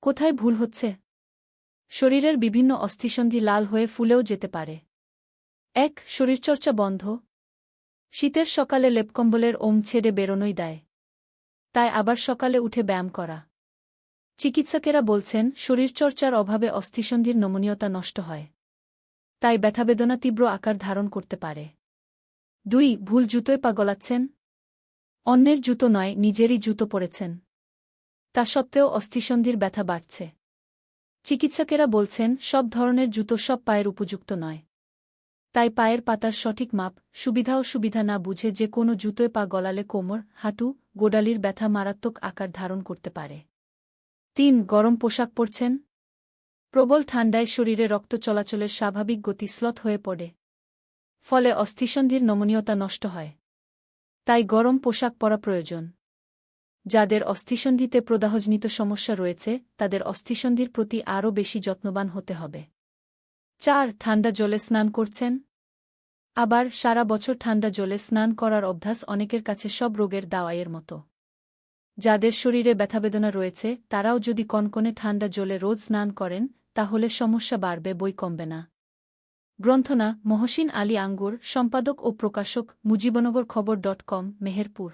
কোথায় ভুল হচ্ছে? শরীরের বিভিন্ন অস্থিসন্ধি লাল হয়ে ফুলেও যেতে পারে। এক, শরীরচর্চা বন্ধ। শীতের সকালে লেপকম্বলের ওম ছেড়ে বেরোনোই দেয়। তাই আবার সকালে উঠে ব্যায়াম করা। চিকিৎসকেরা বলছেন, শরীরচর্চার অভাবে অস্থিসন্ধির নমনীয়তা নষ্ট হয়। তাই ব্যথাবেদনা তীব্র আকার ধারণ করতে পারে। দুই, ভুল জুতোয় পা গলাচ্ছেন। অন্যের জুতো নয়, নিজেরই জুতো পরেছেন। তা সত্ত্বেও অস্থিসন্ধির ব্যথা বাড়ছে। চিকিৎসকেরা বলছেন, সব ধরনের জুতো সব পায়ের উপযুক্ত নয়। তাই পায়ের পাতার সঠিক মাপ, সুবিধা ও সুবিধা না বুঝে যে কোনো জুতোয় পা গলালে কোমর, হাঁটু, গোডালির ব্যথা মারাত্মক আকার ধারণ করতে পারে। তিন, গরম পোশাক পরছেন? প্রবল ঠান্ডায় শরীরে রক্ত চলাচলের স্বাভাবিক গতি স্লথ হয়ে পড়ে। ফলে অস্থিসন্ধির নমনীয়তা নষ্ট হয়। তাই গরম পোশাক পরা প্রয়োজন। যাদের অস্থিসন্ধিতে প্রদাহজনিত সমস্যা রয়েছে, তাদের অস্থিসন্ধির প্রতি আরও বেশি যত্নবান হতে হবে। চার, ঠান্ডা জলে স্নান করছেন? আবার সারা বছর ঠান্ডা জলে স্নান করার অভ্যাস অনেকের কাছে সব রোগের দাওয়াইয়ের মতো। যাদের শরীরে ব্যথাবেদনা রয়েছে, তারাও যদি কনকনে ঠান্ডা জলে রোজ স্নান করেন, তাহলে সমস্যা বাড়বে, বই কমবে না। গ্রন্থনা, মহসিন আলী আঙ্গুর, সম্পাদক ও প্রকাশক, মুজিবনগর খবর ডট কম, মেহেরপুর।